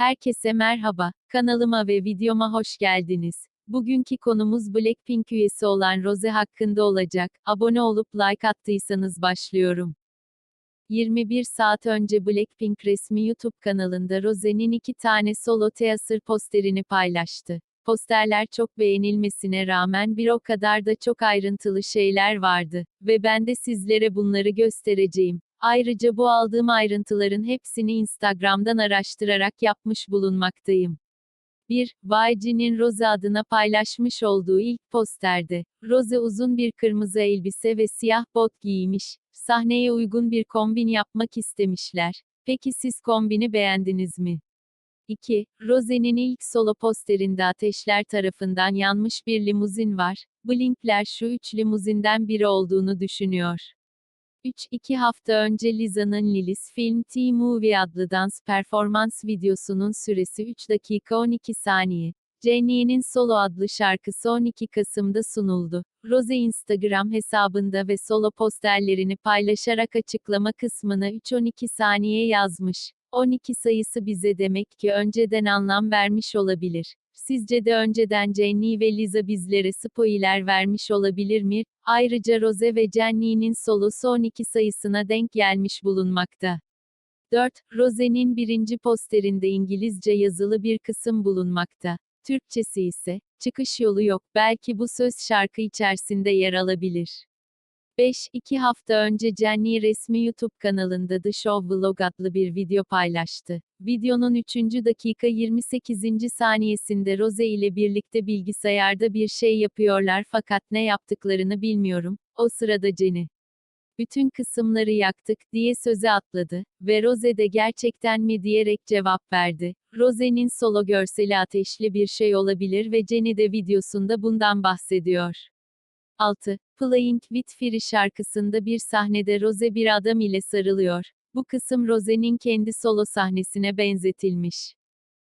Herkese merhaba, kanalıma ve videoma hoş geldiniz. Bugünkü konumuz Blackpink üyesi olan Rose hakkında olacak. Abone olup like attıysanız başlıyorum. 21 saat önce Blackpink resmi YouTube kanalında Rose'nin iki tane solo teasır posterini paylaştı. Posterler çok beğenilmesine rağmen bir o kadar da çok ayrıntılı şeyler vardı ve ben de sizlere bunları göstereceğim. Ayrıca bu aldığım ayrıntıların hepsini Instagram'dan araştırarak yapmış bulunmaktayım. 1. YG'nin Rose adına paylaşmış olduğu ilk posterde, Rose uzun bir kırmızı elbise ve siyah bot giymiş, sahneye uygun bir kombin yapmak istemişler. Peki siz kombini beğendiniz mi? 2. Rose'nin ilk solo posterinde ateşler tarafından yanmış bir limuzin var. Blinkler şu üç limuzinden biri olduğunu düşünüyor. 3. 2 hafta önce Liza'nın Lilis Film T-Movie adlı dans performans videosunun süresi 3 dakika 12 saniye. Jennie'nin Solo adlı şarkısı 12 Kasım'da sunuldu. Rose Instagram hesabında ve solo posterlerini paylaşarak açıklama kısmına 3-12 saniye yazmış. 12 sayısı bize demek ki önceden anlam vermiş olabilir. Sizce de önceden Jennie ve Liza bizlere spoiler vermiş olabilir mi? Ayrıca Rose ve Jennie'nin solosu 12 sayısına denk gelmiş bulunmakta. 4. Rose'nin birinci posterinde İngilizce yazılı bir kısım bulunmakta. Türkçesi ise, çıkış yolu yok, belki bu söz şarkı içerisinde yer alabilir. 5. 2 hafta önce Jennie resmi YouTube kanalında The Show Vlog adlı bir video paylaştı. Videonun 3. dakika 28. saniyesinde Rose ile birlikte bilgisayarda bir şey yapıyorlar fakat ne yaptıklarını bilmiyorum. O sırada Jenny bütün kısımları yaktık diye söze atladı ve Rose de gerçekten mi diyerek cevap verdi. Rose'nin solo görseli ateşli bir şey olabilir ve Jenny de videosunda bundan bahsediyor. 6. Playing with Free şarkısında bir sahnede Rose bir adam ile sarılıyor. Bu kısım Rose'nin kendi solo sahnesine benzetilmiş.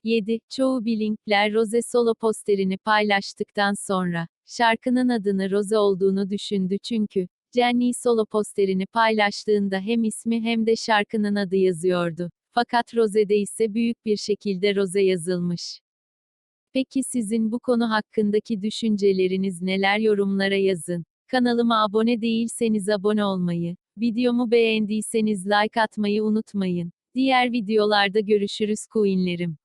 7. Çoğu Blinkler Rose solo posterini paylaştıktan sonra, şarkının adını Rose olduğunu düşündü çünkü, Jennie solo posterini paylaştığında hem ismi hem de şarkının adı yazıyordu. Fakat Rose'de ise büyük bir şekilde Rose yazılmış. Peki sizin bu konu hakkındaki düşünceleriniz neler yorumlara yazın. Kanalıma abone değilseniz abone olmayı, videomu beğendiyseniz like atmayı unutmayın. Diğer videolarda görüşürüz coinlerim.